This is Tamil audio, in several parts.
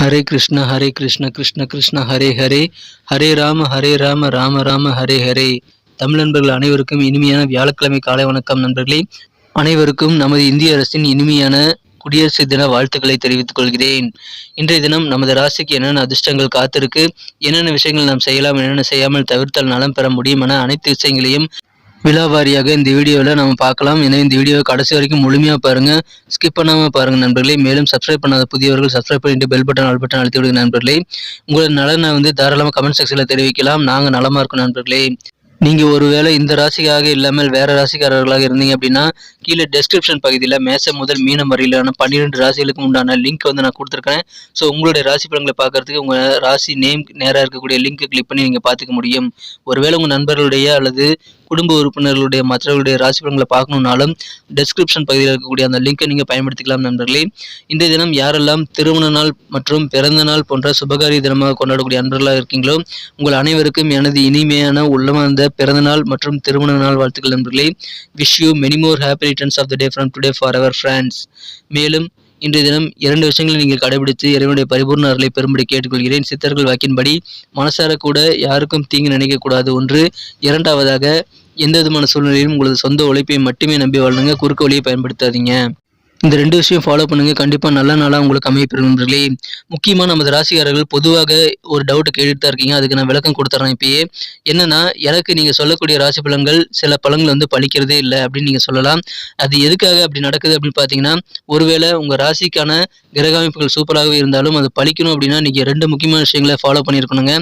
ஹரே கிருஷ்ண ஹரே கிருஷ்ண கிருஷ்ண கிருஷ்ண ஹரே ஹரே. ஹரே ராம ஹரே ராம ராம ராம ஹரே ஹரே. தமிழ் நண்பர்கள் அனைவருக்கும் இனிமையான வியாழக்கிழமை காலை வணக்கம் நண்பர்களே. அனைவருக்கும் நமது இந்திய அரசின் இனிமையான குடியரசு தின வாழ்த்துக்களை தெரிவித்துக் கொள்கிறேன். இன்றைய தினம் நமது ராசிக்கு என்னென்ன அதிர்ஷ்டங்கள் காத்திருக்கு என்னென்ன விஷயங்கள் நாம் செய்யலாம் என்னென்ன செய்யாமல் தவிர்த்தால் நலம் பெற முடியும் என அனைத்து விஷயங்களையும் விழாவாரியாக இந்த வீடியோவில் நம்ம பார்க்கலாம். எனவே இந்த வீடியோவை கடைசி வரைக்கும் முழுமையாக பாருங்கள் ஸ்கிப் பண்ணாமல் பாருங்கள் நண்பர்களே. மேலும் சப்ஸ்கிரைப் பண்ணாத புதியவர்கள் சப்ஸ்கிரைப் பண்ணிட்டு பெல் பட்டன் ஆல் பட்டன் அழுத்தி விடுங்க நண்பர்களே. உங்களோட நலனை வந்து தாராளமாக கமெண்ட் செக்ஷனில் தெரிவிக்கலாம். நாங்கள் நலமாக இருக்கோம் நண்பர்களே. நீங்கள் ஒருவேளை இந்த ராசிக்காக இல்லாமல் வேற ராசிக்காரர்களாக இருந்தீங்க அப்படின்னா கீழே டெஸ்கிரிப்ஷன் பகுதியில் மேசம் முதல் மீனம் வரையிலான பன்னிரெண்டு ராசிகளுக்கு உண்டான லிங்க் வந்து நான் கொடுத்துருக்கேன். ஸோ உங்களுடைய ராசி பலன்களை பார்க்கறதுக்கு உங்கள் ராசி நேம் நேராக இருக்கக்கூடிய லிங்க்கை கிளிக் பண்ணி நீங்கள் பார்த்துக்க முடியும். ஒருவேளை உங்கள் நண்பர்களுடைய அல்லது குடும்ப உறுப்பினர்களுடைய மற்றவர்களுடைய ராசி பலன்களை பார்க்கணுன்னாலும் டெஸ்கிரிப்ஷன் பகுதியில் இருக்கக்கூடிய அந்த லிங்கை நீங்கள் பயன்படுத்திக்கலாம் நண்பர்களே. இந்த தினம் யாரெல்லாம் திருமண நாள் மற்றும் பிறந்த நாள் போன்ற சுபகாரிய தினமாக கொண்டாடக்கூடிய நண்பர்களாக இருக்கீங்களோ உங்கள் அனைவருக்கும் எனது இனிமையான உள்ளமார்ந்த பிறந்த நாள் மற்றும் திருமண நாள் வாழ்த்துக்கள் நண்பர்களே. Wish you many more happy returns of the day from today for our friends மேலும் இன்றைய தினம் இரண்டு விஷயங்களை நீங்கள் கடைபிடித்து இறைவனுடைய பரிபூர்ண அருளை பெறும்படி கேட்டுக்கொள்கிறேன். சித்தர்கள் வாக்கின்படி மனசார கூட யாருக்கும் தீங்கு நினைக்கக்கூடாது ஒன்று. இரண்டாவதாக எந்த விதமான சூழ்நிலையிலும் உங்களது சொந்த உழைப்பை மட்டுமே நம்பி வாழணுங்க குறுக்கு வழியை பயன்படுத்தாதீங்க. இந்த ரெண்டு விஷயம் ஃபாலோ பண்ணுங்க. கண்டிப்பாக நல்ல நாளாக உங்களுக்கு அமையப்பெறும் நண்பர்களே. முக்கியமாக நமது ராசிக்காரர்கள் பொதுவாக ஒரு டவுட்டை கேட்டுட்டு தான் இருக்கீங்க. அதுக்கு நான் விளக்கம் கொடுத்துட்றேன் இப்பயே. என்னன்னா எனக்கு நீங்கள் சொல்லக்கூடிய ராசி பலன்கள் சில பலன்கள் வந்து பழிக்கிறதே இல்லை அப்படின்னு நீங்கள் சொல்லலாம். அது எதுக்காக அப்படி நடக்குது அப்படின்னு பார்த்தீங்கன்னா ஒருவேளை உங்கள் ராசிக்கான கிரக அமைப்புகள் சூப்பராகவே இருந்தாலும் அது பழிக்கணும் அப்படின்னா நீங்கள் ரெண்டு முக்கியமான விஷயங்களை ஃபாலோ பண்ணியிருக்கணுங்க.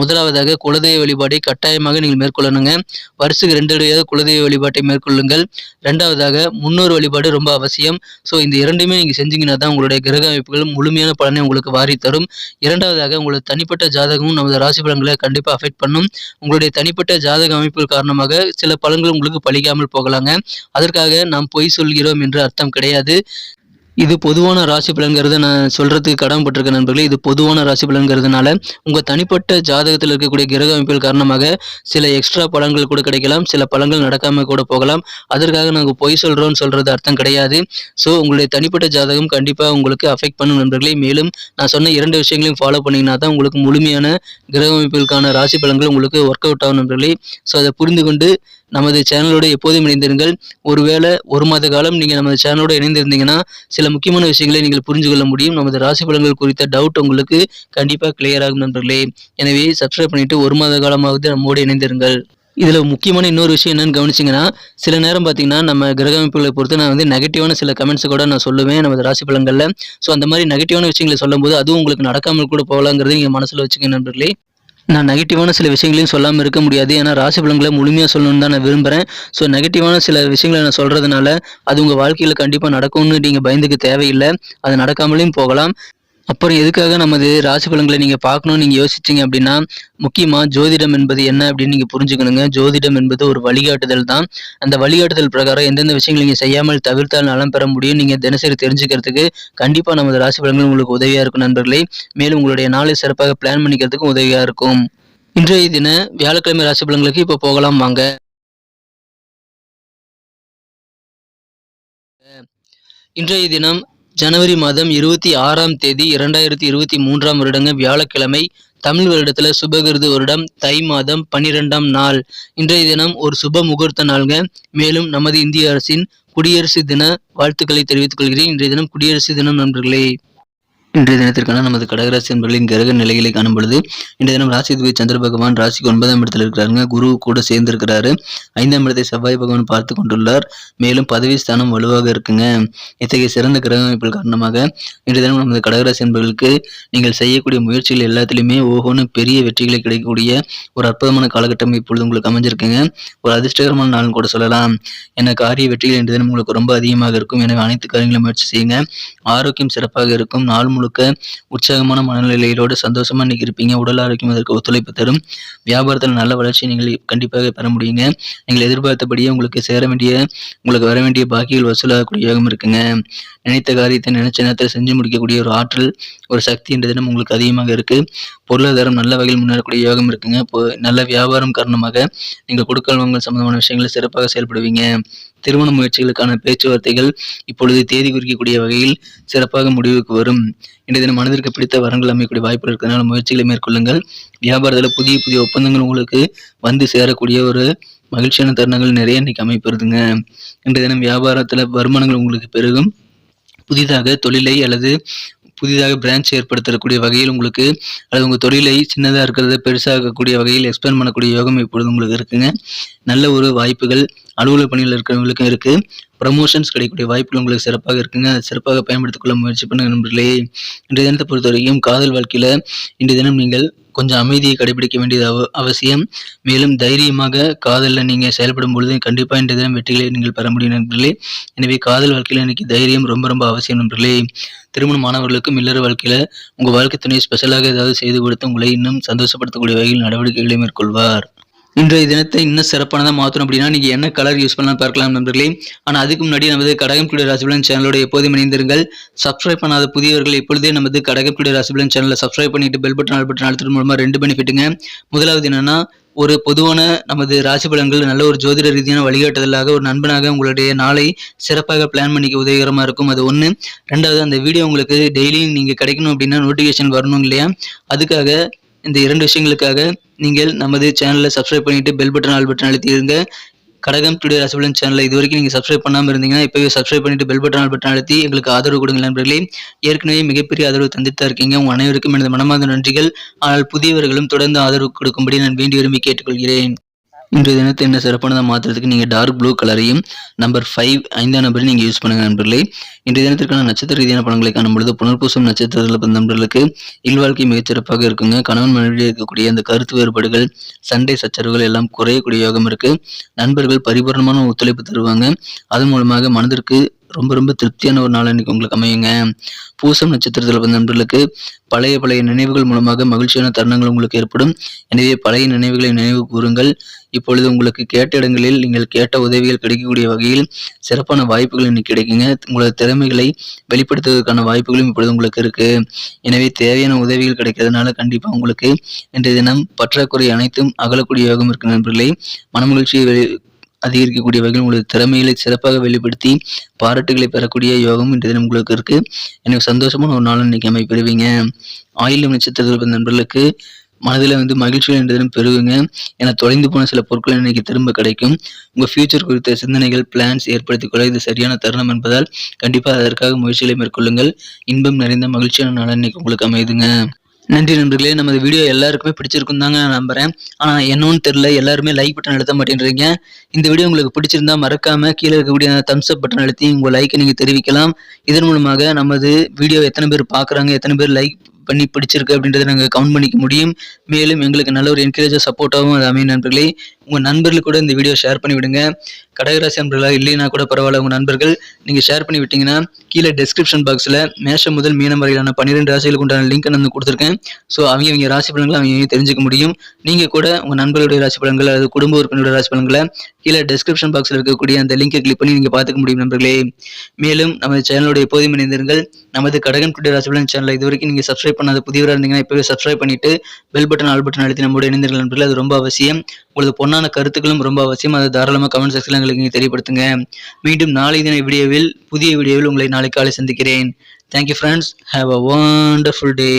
முதலாவதாக குலதெய்வ வழிபாடை கட்டாயமாக நீங்கள் மேற்கொள்ளணுங்க. வருஷத்துக்கு ரெண்டு குலதெய்வ வழிபாட்டை மேற்கொள்ளுங்கள். ரெண்டாவதாக முன்னோர் வழிபாடு ரொம்ப அவசியம். ஸோ இந்த இரண்டுமே நீங்கள் செஞ்சீங்கன்னா தான் உங்களுடைய கிரக அமைப்புகள் முழுமையான பலனை உங்களுக்கு வாரி தரும். இரண்டாவதாக உங்களுக்கு தனிப்பட்ட ஜாதகமும் நமது ராசி பலன்களை கண்டிப்பாக அஃபெக்ட் பண்ணும். உங்களுடைய தனிப்பட்ட ஜாதக அமைப்புகள் காரணமாக சில பலன்கள் உங்களுக்கு பழிக்காமல் போகலாங்க. அதற்காக நாம் பொய் சொல்கிறோம் என்று அர்த்தம் கிடையாது. இது பொதுவான ராசி பலன்கிறத. நான் சொல்கிறதுக்கு கடமைப்பட்டிருக்க நண்பர்களே இது பொதுவான ராசி பலன்கிறதுனால உங்கள் தனிப்பட்ட ஜாதகத்தில் இருக்கக்கூடிய கிரக அமைப்புகள் காரணமாக சில எக்ஸ்ட்ரா பலன்கள் கூட கிடைக்கலாம் சில பலன்கள் நடக்காமல் கூட போகலாம். அதற்காக நாங்கள் பொய் சொல்கிறோம்னு சொல்கிறது அர்த்தம் கிடையாது. ஸோ உங்களுடைய தனிப்பட்ட ஜாதகம் கண்டிப்பாக உங்களுக்கு அஃபெக்ட் பண்ணும் நண்பர்களே. மேலும் நான் சொன்ன இரண்டு விஷயங்களையும் ஃபாலோ பண்ணிங்கன்னா தான் உங்களுக்கு முழுமையான கிரக அமைப்புகளுக்கான ராசி பலன்கள் உங்களுக்கு ஒர்க் அவுட் ஆகும் நண்பர்களே. ஸோ அதை புரிந்து கொண்டு நமது சேனலோடு எப்போதும் இணைந்திருங்கள். ஒருவேளை ஒரு மாத காலம் நீங்கள் நமது சேனலோடு இணைந்திருந்தீங்கன்னா சில முக்கியமான விஷயங்களை நீங்கள் புரிஞ்சு கொள்ள முடியும். நமது ராசி பலன்கள் குறித்த டவுட் உங்களுக்கு கண்டிப்பாக கிளியர் ஆகும் நண்பர்களே. எனவே சப்ஸ்கிரைப் பண்ணிட்டு ஒரு மாத காலமாவது நம்மோடு இணைந்திருங்கள். இதில் முக்கியமான இன்னொரு விஷயம் என்னன்னு கவனிச்சிங்கன்னா சில நேரம் பார்த்தீங்கன்னா நம்ம கிரக அமைப்புகளை பொறுத்து நான் வந்து நெகட்டிவான சில கமெண்ட்ஸ் கூட நான் சொல்லுவேன் நமது ராசி பலன்களில். ஸோ அந்த மாதிரி நெகட்டிவான விஷயங்களை சொல்லும்போது அதுவும் உங்களுக்கு நடக்காமல் கூட போகலாங்கிறது நீங்கள் மனசில் வச்சுக்க நண்பர்களே. நான் நெகட்டிவான சில விஷயங்களையும் சொல்லாமல் இருக்க முடியாது. ஏன்னா ராசி பலன்களை முழுமையாக சொல்லணும்னு தான் நான் விரும்புகிறேன் ஸோ நெகட்டிவான சில விஷயங்களை நான் சொல்கிறதுனால அது உங்கள் வாழ்க்கையில் கண்டிப்பாக நடக்கும்னு நீங்கள் பயந்துக்க தேவையில்லை. அது நடக்காமலேயும் போகலாம். அப்புறம் எதுக்காக நமது ராசி பலன்களை நீங்கள் பார்க்கணும்னு நீங்கள் யோசிச்சீங்க அப்படின்னா முக்கியமாக ஜோதிடம் என்பது என்ன அப்படின்னு நீங்கள் புரிஞ்சுக்கணுங்க. ஜோதிடம் என்பது ஒரு வழிகாட்டுதல் தான். அந்த வழிகாட்டுதல் பிரகாரம் எந்தெந்த விஷயங்கள் நீங்கள் செய்யாமல் தவிர்த்தால் நலம் பெற முடியும். நீங்கள் தினசரி தெரிஞ்சுக்கிறதுக்கு கண்டிப்பாக நமது ராசி பலன்கள் உங்களுக்கு உதவியாக இருக்கும் நண்பர்களே. மேலும் உங்களுடைய நாளை சிறப்பாக பிளான் பண்ணிக்கிறதுக்கும் உதவியாக இருக்கும். இன்றைய தின வியாழக்கிழமை ராசி பலன்களுக்கு இப்போ போகலாம். வாங்க. இன்றைய தினம் ஜனவரி மாதம் இருபத்தி ஆறாம் தேதி இரண்டாயிரத்தி இருபத்தி மூன்றாம் வருடங்க வியாழக்கிழமை தமிழ் வருடத்துல சுபகிருது வருடம் தை மாதம் பன்னிரெண்டாம் நாள். இன்றைய தினம் ஒரு சுப முகூர்த்த நாள்ங்க. மேலும் நமது இந்திய அரசின் குடியரசு தின வாழ்த்துக்களை தெரிவித்துக் கொள்கிறேன். இன்றைய தினம் குடியரசு தினம் நண்பர்களே. இன்றைய தினத்திற்கான நமது கடகராசி என்பர்களின் கிரக நிலைகளை காணும் பொழுது இன்றைய தினம் ராசிதிபதி சந்திர பகவான் ராசிக்கு ஒன்பதாம் இடத்தில் இருக்கிறாருங்க. குரு கூட சேர்ந்திருக்கிறாரு. ஐந்தாம் இடத்தை செவ்வாய் பகவான் பார்த்து கொண்டுள்ளார். மேலும் பதவி ஸ்தானம் வலுவாக இருக்குங்க. இத்தகைய சிறந்த கிரக அமைப்புகள் காரணமாக இன்றைய தினம் நமது கடகராசி என்பர்களுக்கு நீங்கள் செய்யக்கூடிய முயற்சிகள் எல்லாத்திலுமே ஓஹோன்னு பெரிய வெற்றிகளை கிடைக்கக்கூடிய ஒரு அற்புதமான காலகட்டம் இப்பொழுது உங்களுக்கு அமைஞ்சிருக்குங்க. ஒரு அதிர்ஷ்டகரமான நாளும் கூட சொல்லலாம். என காரிய வெற்றிகள் இன்றைய தினம் உங்களுக்கு ரொம்ப அதிகமாக இருக்கும். எனவே அனைத்து காரியங்களும் முயற்சி செய்யுங்க. ஆரோக்கியம் சிறப்பாக இருக்கும். நாள் முழுக்க உற்சாகமான மனநிலையோடு சந்தோஷமா இன்னைக்கு இருப்பீங்க. உடல் ஆரோக்கியம் அதற்கு ஒத்துழைப்பு தரும். வியாபாரத்தில் நல்ல வளர்ச்சி நீங்கள் கண்டிப்பாக பெற முடியுங்க. நீங்கள் எதிர்பார்த்தபடியே உங்களுக்கு சேர வேண்டிய உங்களுக்கு வர வேண்டிய பாக்கிகள் வசூலாகக்கூடிய யோகம் இருக்குங்க. நினைத்த காரியத்தை நினைச்ச நேரத்தில் செஞ்சு முடிக்கக்கூடிய ஒரு ஆற்றல் ஒரு சக்தி என்ற தினம் உங்களுக்கு அதிகமாக இருக்கு. பொருளாதாரம் நல்ல வகையில் முன்னேறக்கூடிய யோகம் இருக்குங்க. இப்போ நல்ல வியாபாரம் காரணமாக நீங்கள் கொடுக்கல் வாங்கல் சம்பந்தமான விஷயங்களை சிறப்பாக செயல்படுவீங்க. திருமண முயற்சிகளுக்கான பேச்சுவார்த்தைகள் இப்பொழுது தேதி குறிக்கக்கூடிய வகையில் சிறப்பாக முடிவுக்கு வரும். இன்றைய தினம் மனதிற்கு பிடித்த வரங்கள் அமையக்கூடிய வாய்ப்புகள் இருக்கிறதுனால முயற்சிகளை மேற்கொள்ளுங்கள். வியாபாரத்தில் புதிய புதிய ஒப்பந்தங்கள் உங்களுக்கு வந்து சேரக்கூடிய ஒரு மகிழ்ச்சியான தருணங்கள் நிறைய இன்னைக்கு அமைப்பிருதுங்க இன்றைய தினம் வியாபாரத்தில் வருமானங்கள் உங்களுக்கு பெருகும். புதிதாக தொழிலை அல்லது புதிதாக பிரான்ச் ஏற்படுத்தக்கூடிய வகையில் உங்களுக்கு அல்லது உங்கள் தொழிலை சின்னதாக இருக்கிறத பெருசாகக்கூடிய வகையில் எக்ஸ்பேண்ட் பண்ணக்கூடிய யோகம் இப்பொழுது உங்களுக்கு இருக்குங்க. நல்ல ஒரு வாய்ப்புகள் அலுவலக பணியில் இருக்கிறவங்களுக்கும் இருக்குது ப்ரமோஷன்ஸ் கிடைக்கக்கூடிய வாய்ப்புகள் உங்களுக்கு சிறப்பாக இருக்குங்க. அதை சிறப்பாக பயன்படுத்திக் கொள்ள முயற்சி பண்ணுங்க நண்பர்களே. இன்றைய தினத்தை பொறுத்த வரைக்கும் காதல் வாழ்க்கையில் இன்றைய தினம் நீங்கள் கொஞ்சம் அமைதியை கடைபிடிக்க வேண்டியது அவ அவசியம். மேலும் தைரியமாக காதலில் நீங்கள் செயல்படும் பொழுது கண்டிப்பாக இன்றைய தினம் வெற்றிகளை நீங்கள் பெற முடியும் நண்பர்களே. எனவே காதல் வாழ்க்கையில் இன்னைக்கு தைரியம் ரொம்ப ரொம்ப அவசியம் நண்பர்களே. திருமணம் மாணவர்களுக்கும் இல்லற வாழ்க்கையில் உங்கள் வாழ்க்கை துணை ஸ்பெஷலாக ஏதாவது செய்து கொடுத்து உங்களை இன்னும் சந்தோஷப்படுத்தக்கூடிய வகையில் நடவடிக்கைகளை மேற்கொள்வார். இன்றைய தினத்தை இன்னும் சிறப்பானதாக மாற்றணும் அப்படின்னா நீங்கள் என்ன கலர் யூஸ் பண்ணலாம் பார்க்கலாம் நண்பர்களே. ஆனால் அதுக்கு முன்னாடி நமது கடகம் குடி ராசிபலன் சேனலோட எப்போதும் இணைந்திருங்கள். சப்ஸ்கிரைப் பண்ணாத புதியவர்கள் இப்பொழுதே நமது கடகம் குடி ராசிபலன் சேனலை சப்ஸ்கிரைப் பண்ணிட்டு பெல் பட்டன் ஆல் பட்டன் அழுத்தது மூலமாக ரெண்டு பெனிஃபிட்டுங்க முதலாவது என்னன்னா ஒரு பொதுவான நமது ராசி பலன்கள் நல்ல ஒரு ஜோதிட ரீதியான வழிகாட்டுதலாக ஒரு நண்பனாக உங்களுடைய நாளை சிறப்பாக பிளான் பண்ணிக்க உதவிகரமாக இருக்கும். அது ஒன்று ரெண்டாவது அந்த வீடியோ உங்களுக்கு டெய்லியும் நீங்கள் கிடைக்கணும் அப்படின்னா நோட்டிஃபிகேஷன் வரணும் இல்லையா? அதுக்காக இந்த இரண்டு விஷயங்களுக்காக நீங்கள் நமது சேனலை சப்ஸ்கிரைப் பண்ணிட்டு பெல் பட்டன் ஆல் பட்டன் அழுத்திடுங்க கடகம் டுடே ரசபலன் சேனலை இது வரைக்கும் நீங்கள் சப்ஸ்கிரைப் பண்ணாமல் இருந்தீங்கன்னா இப்போவே சப்ஸ்கிரைப் பண்ணிட்டு பெல் பட்டன் ஆல் பட்டன் அழுத்தி எங்களுக்கு ஆதரவு கொடுங்க நண்பர்களே. ஏற்கனவே மிகப்பெரிய ஆதரவு தந்துட்டு தான் இருக்கீங்க. உங்கள் அனைவருக்கும் எனது மனமார்ந்த நன்றிகள். ஆனால் புதியவர்களும் தொடர்ந்து ஆதரவு கொடுக்கும்படி நான் வேண்டி விரும்பி கேட்டுக்கொள்கிறேன். இன்றைய தினத்தை என்ன சிறப்பானதாக மாற்றுறதுக்கு நீங்கள் டார்க் ப்ளூ கலரையும் நம்பர் ஃபைவ் ஐந்தாம் நம்பரையும் நீங்கள் யூஸ் பண்ணுங்க நண்பர்களே. இன்றைய தினத்திற்கான நட்சத்திர ரீதியான படங்களை காணும் பொழுது புனர்பூசம் நட்சத்திரத்தில் பிறந்த நண்பர்களுக்கு இல்வாழ்க்கை மிகச்சிறப்பாக இருக்குங்க. கணவன் மனைவியில் இருக்கக்கூடிய அந்த கருத்து வேறுபாடுகள் சண்டை சச்சரவுகள் எல்லாம் குறையக்கூடிய யோகம் இருக்குது நண்பர்கள் பரிபூர்ணமான ஒத்துழைப்பு தருவாங்க. அதன் மூலமாக மனதிற்கு ரொம்ப ரொம்ப திருப்தியான ஒரு நாள் இன்னைக்கு உங்களுக்கு அமையுங்க. பூசம் நட்சத்திரத்தில் வந்த நண்பர்களுக்கு பழைய பழைய நினைவுகள் மூலமாக மகிழ்ச்சியான தருணங்கள் உங்களுக்கு ஏற்படும். எனவே பழைய நினைவுகளை நினைவு கூறுங்கள். இப்பொழுது உங்களுக்கு கேட்ட இடங்களில் நீங்கள் கேட்ட உதவிகள் கிடைக்கக்கூடிய வகையில் சிறப்பான வாய்ப்புகள் இன்னைக்கு கிடைக்குங்க. உங்களது திறமைகளை வெளிப்படுத்துவதற்கான வாய்ப்புகளும் இப்பொழுது உங்களுக்கு இருக்கு. எனவே தேவையான உதவிகள் கிடைக்கிறதுனால கண்டிப்பாக உங்களுக்கு இன்றைய தினம் பற்றாக்குறை அனைத்தும் அகலக்கூடிய யோகம் இருக்கு நண்பர்களே. மனமகிழ்ச்சியை வெளி அதிகரிக்கக்கூடிய வகையில் உங்களது திறமைகளை சிறப்பாக வெளிப்படுத்தி பாராட்டுகளை பெறக்கூடிய யோகம் இன்றைய தினம் உங்களுக்கு இருக்கு. எனக்கு சந்தோஷமான ஒரு நாள் இன்னைக்கு அமைப்பிடுவீங்க. ஆயிலும் நட்சத்திரத்தில் பிறந்த நண்பர்களுக்கு மனதில் வந்து மகிழ்ச்சிகள் என்றதும் பெறுவீங்க என தொலைந்து போன சில பொருட்கள் இன்னைக்கு திரும்ப கிடைக்கும். உங்கள் ஃபியூச்சர் குறித்த சிந்தனைகள் பிளான்ஸ் ஏற்படுத்திக் கொள்ள இது சரியான தருணம் என்பதால் கண்டிப்பாக அதற்காக முயற்சிகளை மேற்கொள்ளுங்கள். இன்பம் நிறைந்த மகிழ்ச்சியான நாள் இன்னைக்கு உங்களுக்கு அமையுதுங்க நன்றி நண்பர்களே. நமது வீடியோ எல்லாருக்குமே பிடிச்சிருக்கும் தாங்க நான் நம்புறேன். ஆனால் என்னன்னு தெரில எல்லாருமே லைக் பட்டன் அழுத்த மாட்டேன்றீங்க. இந்த வீடியோ உங்களுக்கு பிடிச்சிருந்தா மறக்காம கீழே இருக்கக்கூடிய தம்ஸ் அப் பட்டன் அழுத்தி உங்கள் லைக்கை நீங்கள் தெரிவிக்கலாம். இதன் மூலமாக நமது வீடியோ எத்தனை பேர் பார்க்குறாங்க எத்தனை பேர் லைக் பண்ணி பிடிச்சிருக்கு அப்படின்றத நாங்கள் கவுண்ட் பண்ணிக்க முடியும். மேலும் எங்களுக்கு நல்ல ஒரு என்கரேஜாக சப்போர்ட்டாகவும் அது அமையும் நண்பர்களே. உங்கள் நண்பர்களுக்கு கூட இந்த வீடியோ ஷேர் பண்ணி விடுங்க. கடகராசி நண்பர்களாக இல்லைனா கூட பரவாயில்ல உங்கள் நண்பர்கள் நீங்கள் ஷேர் பண்ணி விட்டீங்கன்னா கீழே டெஸ்கிரிப்ஷன் பாக்ஸில் மேஷம் முதல் மீனம் வரையிலான பன்னிரெண்டு ராசிகளுக்கு உண்டான லிங்க் நான் கொடுத்துருக்கேன். ஸோ அவங்க அவங்க ராசி பலன்களை அவங்க தெரிஞ்சுக்க முடியும். நீங்கள் கூட உங்கள் நண்பர்களுடைய ராசி பலன்கள் அல்லது குடும்ப உறுப்பினருடைய ராசி பலன்களை கீழே டெஸ்கிரிப்ஷன் பாக்ஸில் இருக்கக்கூடிய அந்த லிங்கை கிளிக் பண்ணி நீங்கள் பார்த்துக்க முடியும் நண்பர்களே. மேலும் நமது சேனலோட எப்போதும் இணைந்திருங்கள். நமது கடகன் குட்டி ராசி பலன் சேனலை இதுவரைக்கும் நீங்கள் சப்ஸ்கிரைப் பண்ணாத புதியவராக இருந்தீங்கன்னா இப்போவே சப்ஸ்கிரைப் பண்ணிட்டு பெல் பட்டன் ஆல் பட்டன் அழுத்தி நம்மளோட இணைந்திருங்கள் நண்பர்கள். அது ரொம்ப அவசியம். உங்களது பொன்னான கருத்துக்களும் ரொம்ப அவசியம். அதை தாராளமாக கமெண்ட் செக்ஷனில் எங்களுக்கு நீங்கள் தெரியப்படுத்துங்க. மீண்டும் நாளை தின வீடியோவில் புதிய வீடியோவில் உங்களை நாளை காலை சந்திக்கிறேன். Thank you friends have a wonderful day